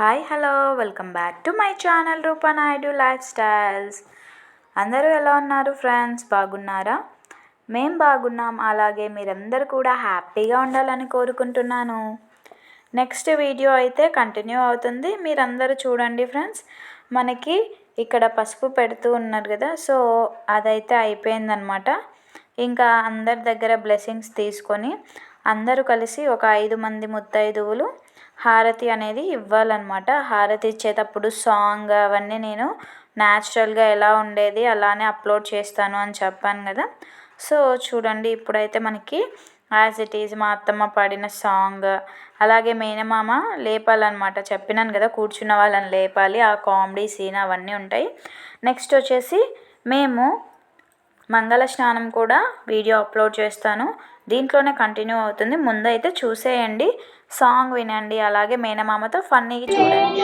Hi hello welcome back to my channel Rupa Naidu life styles అందరూ ఎలా ఉన్నారు friends బాగున్నారా? మేం బాగున్నాం అలాగే మీరందరూ కూడా హ్యాపీగా ఉండాలని కోరుకుంటున్నాను. నెక్స్ట్ వీడియో అయితే కంటిన్యూ అవుతుంది. మీరందరూ చూడండి ఫ్రెండ్స్ మనకి ఇక్కడ పసుపు పెడుతూ ఉన్నారు కదా సో అదైతే అయిపోయిందనమాట ఇంకా అందరి దగ్గర బ్లెస్సింగ్స్ తీసుకొని అందరూ కలిసి ఒక ఐదు మంది ముత్తైదువులు హారతి అనేది ఇవ్వాలన్నమాట. హారతి ఇచ్చేటప్పుడు సాంగ్ అవన్నీ నేను న్యాచురల్గా ఎలా ఉండేది అలానే అప్లోడ్ చేస్తాను అని చెప్పాను కదా. సో చూడండి ఇప్పుడైతే మనకి యాజ్ ఇట్ ఈజ్ మా అత్తమ్మ పాడిన సాంగ్. అలాగే మేనమామ లేపాలన్నమాట. చెప్పినాను కదా కూర్చున్న వాళ్ళని లేపాలి. ఆ కామెడీ సీన్ అవన్నీ ఉంటాయి. నెక్స్ట్ వచ్చేసి మేము మంగళ స్నానం కూడా వీడియో అప్లోడ్ చేస్తాను. దీంట్లోనే కంటిన్యూ అవుతుంది. ముందైతే చూసేయండి. సాంగ్ వినండి. అలాగే మేనమామతో ఫన్నీగా చూడండి.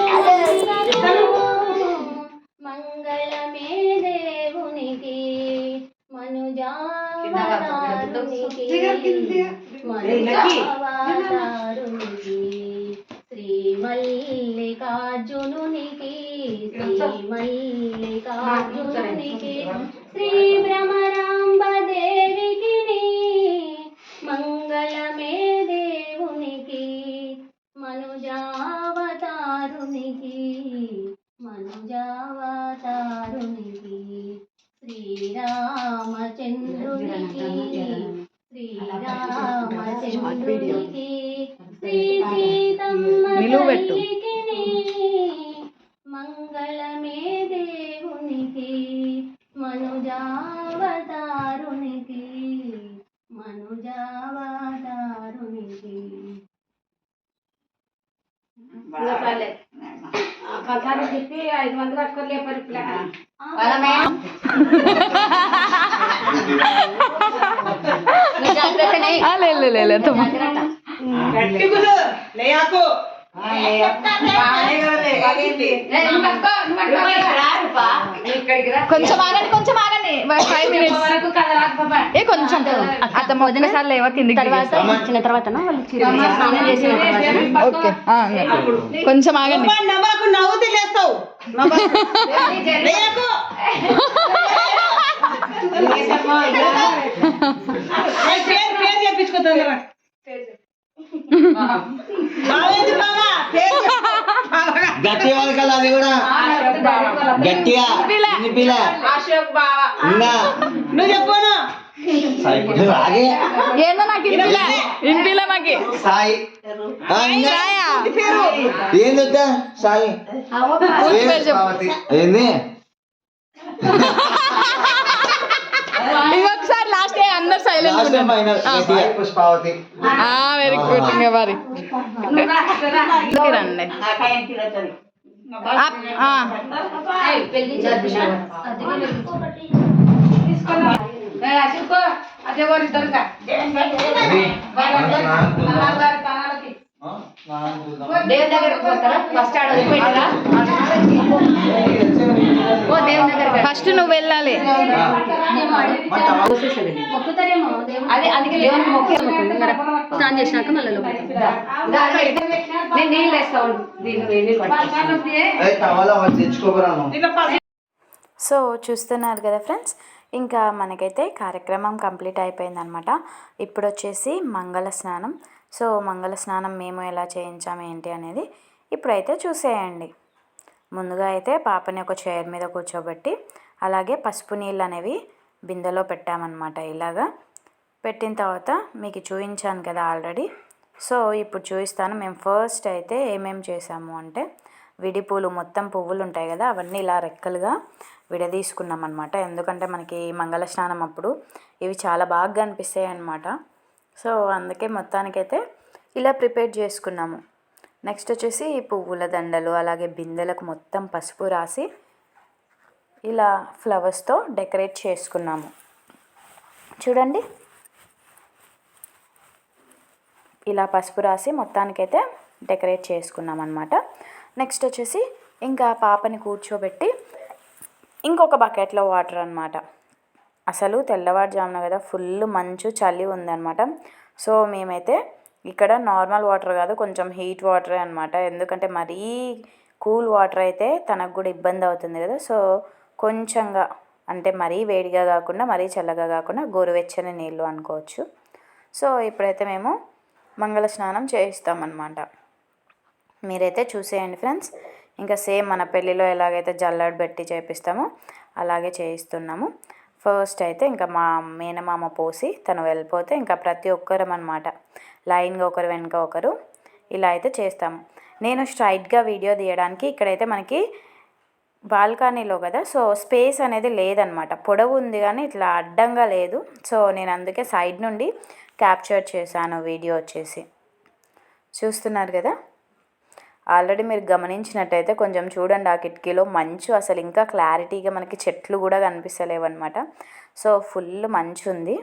మంగళమే దేవునికి మనుజావతారునికి మనుజావతారునికి శ్రీ మల్లికార్జునునికి శ్రీ మల్లికార్జునునికి శ్రీ భ్రమరాంబ శ్రీరామచంద్రునికి శ్రీరామచంద్రునికి శ్రీ సీతమ్మ మంగళమే దేవునికి మనుజావతారునికి మనుజావతారునికి. పసారి చెప్పి ఐదు మంది పట్టుకొని లేపారు లేదు కొంచెం ఆగండి కొంచెం ఆగండి. Five minutes. ఏ కొంచెం అత్తమ్మ వదినసార్లు ఏవో కిందికి తర్వాత ఇచ్చిన తర్వాత ఓకే. కొంచెం ఆగండి. నవ్వకు నవ్వుతూ లేస్తావు గట్టి వాళ్ళకల్లా అది కూడా. గట్టిగా. వినిపిల అశోక్ బావ. ఇంకా. నువ్వు చెప్పను. ఏందో నాకు మాకి. సాయి. ఏంది సాయి. లాస్ట్ అందరు సైలెంట్ వెరీ గుడ్ ఇంకా మరి. రండి అదే వారి దేవుని దగ్గరకు పోతారా? ఫస్ట్ ఆడ ఫస్ట్ నువ్వు వెళ్ళాలి. స్నానం చేసినాక మళ్ళీ సో చూస్తున్నారు కదా ఫ్రెండ్స్ ఇంకా మనకైతే కార్యక్రమం కంప్లీట్ అయిపోయిందనమాట ఇప్పుడు వచ్చేసి మంగళ స్నానం. సో మంగళ స్నానం మేము ఎలా చేయించాము ఏంటి అనేది ఇప్పుడైతే చూసేయండి. ముందుగా అయితే పాపని ఒక చైర్ మీద కూర్చోబెట్టి అలాగే పసుపు నీళ్ళు అనేవి బిందెలో పెట్టామన్నమాట ఇలాగా. పెట్టిన తర్వాత మీకు చూపించాను కదా ఆల్రెడీ సో ఇప్పుడు చూపిస్తాను మేము ఫస్ట్ అయితే ఏమేం చేసాము అంటే విడి పూలు మొత్తం పువ్వులు ఉంటాయి కదా అవన్నీ ఇలా రెక్కలుగా విడదీసుకున్నాం అనమాట ఎందుకంటే మనకి మంగళ స్నానం అప్పుడు ఇవి చాలా బాగా అనిపిస్తాయి అన్నమాట సో అందుకే మొత్తానికైతే ఇలా ప్రిపేర్ చేసుకున్నాము. నెక్స్ట్ వచ్చేసి పువ్వుల దండలు అలాగే బిందెలకు మొత్తం పసుపు రాసి ఇలా ఫ్లవర్స్తో డెకరేట్ చేసుకున్నాము. చూడండి. ఇలా పసుపు రాసి మొత్తానికైతే డెకరేట్ చేసుకున్నాం అనమాట నెక్స్ట్ వచ్చేసి ఇంకా పాపని కూర్చోబెట్టి ఇంకొక బకెట్లో వాటర్ అనమాట అసలు తెల్లవారుజామున కదా ఫుల్ మంచు చలి ఉందన్నమాట. సో మేమైతే ఇక్కడ నార్మల్ వాటర్ కాదు కొంచెం హీట్ వాటరే అనమాట ఎందుకంటే మరీ కూల్ వాటర్ అయితే తనకు కూడా ఇబ్బంది అవుతుంది కదా. సో కొంచెంగా అంటే మరీ వేడిగా కాకుండా మరీ చల్లగా కాకుండా గోరువెచ్చని నీళ్ళు అనుకోవచ్చు. సో ఇప్పుడైతే మేము మంగళ స్నానం చేయిస్తామన్నమాట. మీరైతే చూసేయండి ఫ్రెండ్స్. ఇంకా సేమ్ మన పెళ్ళిలో ఎలాగైతే జల్లెడ పెట్టి చేపిస్తామో అలాగే చేయిస్తున్నాము. ఫస్ట్ అయితే ఇంకా మా మేనమామ పోసి తను వెళ్ళిపోతే ఇంకా ప్రతి ఒక్కరం అనమాట లైన్గా ఒకరు వెనుక ఒకరు ఇలా అయితే చేస్తాము. నేను స్ట్రైట్గా వీడియో తీయడానికి ఇక్కడైతే మనకి బాల్కనీలో కదా సో స్పేస్ అనేది లేదనమాట. పొడవు ఉంది కానీ ఇట్లా అడ్డంగా లేదు. సో నేను అందుకే సైడ్ నుండి క్యాప్చర్ చేశాను వీడియో వచ్చేసి. చూస్తున్నారు కదా? ఆల్రెడీ మీరు గమనించినట్టయితే కొంచెం చూడండి ఆ కిటికీలో మంచు అసలు ఇంకా క్లారిటీగా మనకి చెట్లు కూడా కనిపిస్తలేవు అనమాట సో ఫుల్ మంచు ఉంది.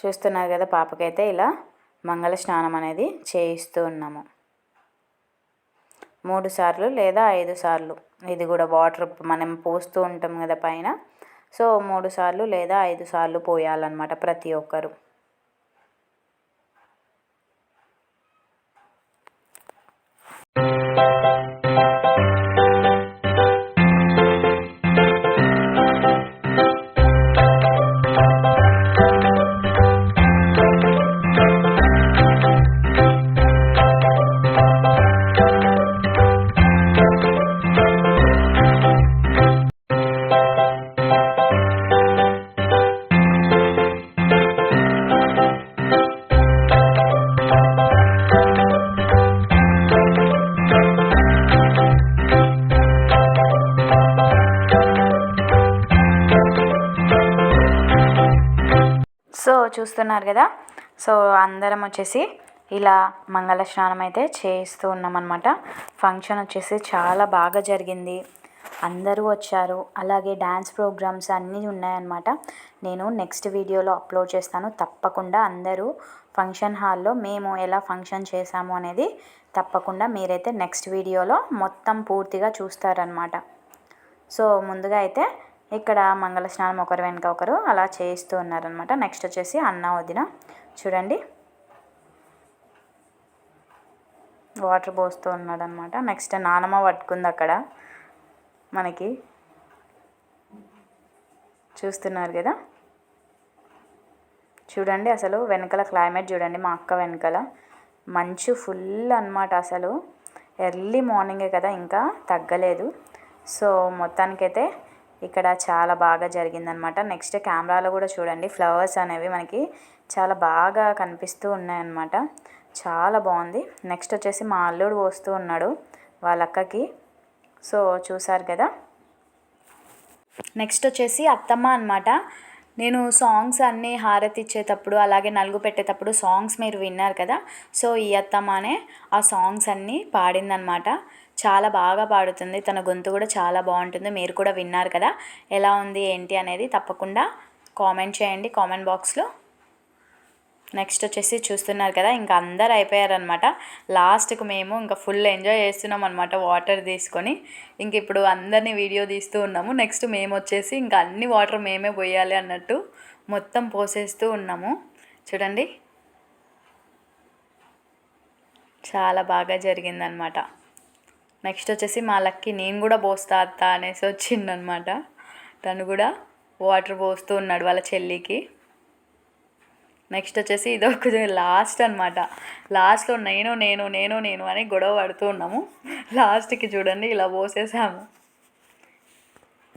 చూస్తున్నారు కదా పాపకైతే ఇలా మంగళ స్నానం అనేది చేయిస్తూ ఉన్నాము. మూడు సార్లు లేదా ఐదు సార్లు. ఇది కూడా వాటర్ మనం పోస్తూ ఉంటాం కదా పైన. సో మూడు సార్లు లేదా ఐదు సార్లు పోయాలన్నమాట ప్రతి ఒక్కరు. సో చూస్తున్నారు కదా. సో అందరం వచ్చేసి ఇలా మంగళ స్నానం అయితే చేస్తూ ఉన్నామన్నమాట. ఫంక్షన్ వచ్చేసి చాలా బాగా జరిగింది. అందరూ వచ్చారు. అలాగే డ్యాన్స్ ప్రోగ్రామ్స్ అన్నీ ఉన్నాయన్నమాట. నేను నెక్స్ట్ వీడియోలో అప్లోడ్ చేస్తాను. తప్పకుండా అందరూ ఫంక్షన్ హాల్లో మేము ఎలా ఫంక్షన్ చేసాము అనేది తప్పకుండా మీరైతే నెక్స్ట్ వీడియోలో మొత్తం పూర్తిగా చూస్తారనమాట సో ముందుగా అయితే ఇక్కడ మంగళ స్నానం ఒకరు వెనుక ఒకరు అలా చేయిస్తూ ఉన్నారనమాట నెక్స్ట్ వచ్చేసి అన్న వదిన. చూడండి. వాటర్ పోస్తూ ఉన్నాడనమాట నెక్స్ట్ నానమ్మ పట్టుకుంది అక్కడ. మనకి చూస్తున్నారు కదా. చూడండి అసలు వెనకాల క్లైమేట్ చూడండి మా అక్క వెనకాల. మంచు ఫుల్ అనమాట అసలు. ఎర్లీ మార్నింగే కదా ఇంకా తగ్గలేదు. సో మొత్తానికైతే ఇక్కడ చాలా బాగా జరిగిందనమాట నెక్స్ట్ కెమెరాలో కూడా చూడండి. ఫ్లవర్స్ అనేవి మనకి చాలా బాగా కనిపిస్తూ ఉన్నాయన్నమాట. చాలా బాగుంది. నెక్స్ట్ వచ్చేసి మా అల్లుడు పోస్తూ ఉన్నాడు వాళ్ళ అక్కకి. సో చూసారు కదా? నెక్స్ట్ వచ్చేసి అత్తమ్మ అనమాట నేను సాంగ్స్ అన్నీ హారతి ఇచ్చేటప్పుడు అలాగే నలుగు పెట్టేటప్పుడు సాంగ్స్ మీరు విన్నారు కదా? సో ఈ అత్తమ్మనే ఆ సాంగ్స్ అన్నీ పాడిందనమాట చాలా బాగా పాడుతుంది. తన గొంతు కూడా చాలా బాగుంటుంది. మీరు కూడా విన్నారు కదా? ఎలా ఉంది ఏంటి అనేది తప్పకుండా కామెంట్ చేయండి. కామెంట్ బాక్స్లో నెక్స్ట్ వచ్చేసి చూస్తున్నారు కదా ఇంకా అందరు అయిపోయారనమాట. లాస్ట్కి మేము ఇంకా ఫుల్ ఎంజాయ్ చేస్తున్నాం అనమాట వాటర్ తీసుకొని. ఇంక ఇప్పుడు అందరినీ వీడియో తీస్తూ ఉన్నాము. నెక్స్ట్ మేము వచ్చేసి ఇంకా అన్ని వాటర్ మేమే పోయాలి అన్నట్టు మొత్తం పోసేస్తూ ఉన్నాము. చూడండి. చాలా బాగా జరిగిందనమాట. నెక్స్ట్ వచ్చేసి మా లక్కి నేను కూడా పోస్తా అత్త అనేసి వచ్చిందనమాట తను కూడా వాటర్ పోస్తూ ఉన్నాడు వాళ్ళ చెల్లికి. నెక్స్ట్ వచ్చేసి ఇది ఒక లాస్ట్ అనమాట లాస్ట్లో నేను నేను నేను నేను అని గొడవ పడుతూ ఉన్నాము. లాస్ట్కి చూడండి ఇలా పోసేసాము.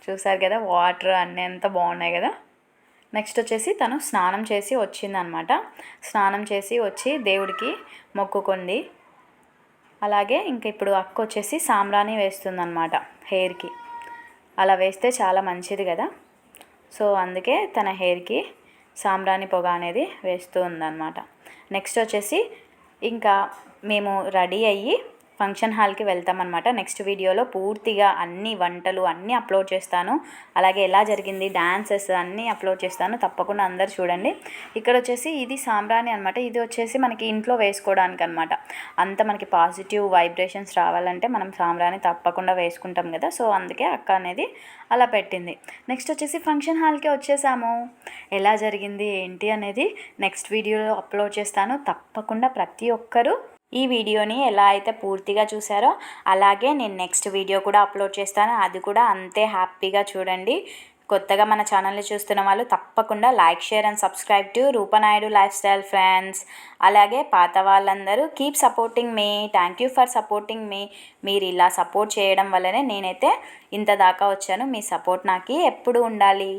చూసారు కదా వాటర్ అన్నీ ఎంత బాగున్నాయి కదా. నెక్స్ట్ వచ్చేసి తను స్నానం చేసి వచ్చిందనమాట స్నానం చేసి వచ్చి దేవుడికి మొక్కుకుంది. అలాగే ఇంక ఇప్పుడు అక్క వచ్చేసి సాంబ్రాణి వేస్తుందనమాట హెయిర్కి. అలా వేస్తే చాలా మంచిది కదా. సో అందుకే తన హెయిర్కి సాంబ్రాణి పొగ అనేది వేస్తూ ఉందన్నమాట. నెక్స్ట్ వచ్చేసి ఇంకా మేము రెడీ అయ్యి ఫంక్షన్ హాల్కి వెళ్తామన్నమాట. నెక్స్ట్ వీడియోలో పూర్తిగా అన్ని వంటలు అన్నీ అప్లోడ్ చేస్తాను. అలాగే ఎలా జరిగింది డ్యాన్సెస్ అన్నీ అప్లోడ్ చేస్తాను. తప్పకుండా అందరు చూడండి. ఇక్కడ వచ్చేసి ఇది సాంబ్రాణి అనమాట ఇది వచ్చేసి మనకి ఇంట్లో వేసుకోవడానికి అనమాట అంత మనకి పాజిటివ్ వైబ్రేషన్స్ రావాలంటే మనం సాంబ్రాణి తప్పకుండా వేసుకుంటాం కదా. సో అందుకే అక్క అనేది అలా పెట్టింది. నెక్స్ట్ వచ్చేసి ఫంక్షన్ హాల్కే వచ్చేసాము. ఎలా జరిగింది ఏంటి అనేది నెక్స్ట్ వీడియోలో అప్లోడ్ చేస్తాను. తప్పకుండా ప్రతి ఒక్కరూ ఈ వీడియోని ఎలా అయితే పూర్తిగా చూసారో అలాగే నేను నెక్స్ట్ వీడియో కూడా అప్లోడ్ చేస్తాను. అది కూడా అంతే హ్యాపీగా చూడండి. కొత్తగా మన ఛానల్ని చూస్తున్న వాళ్ళు తప్పకుండా like share and subscribe to Rupa Naidu life style friends. అలాగే పాత వాళ్ళందరూ కీప్ సపోర్టింగ్ మీ థ్యాంక్ యూ ఫర్ సపోర్టింగ్ మీ. మీరు ఇలా సపోర్ట్ చేయడం వల్లనే నేనైతే ఇంత దాకా వచ్చాను. మీ సపోర్ట్ నాకు ఎప్పుడు ఉండాలి.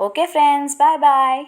Okay friends bye bye.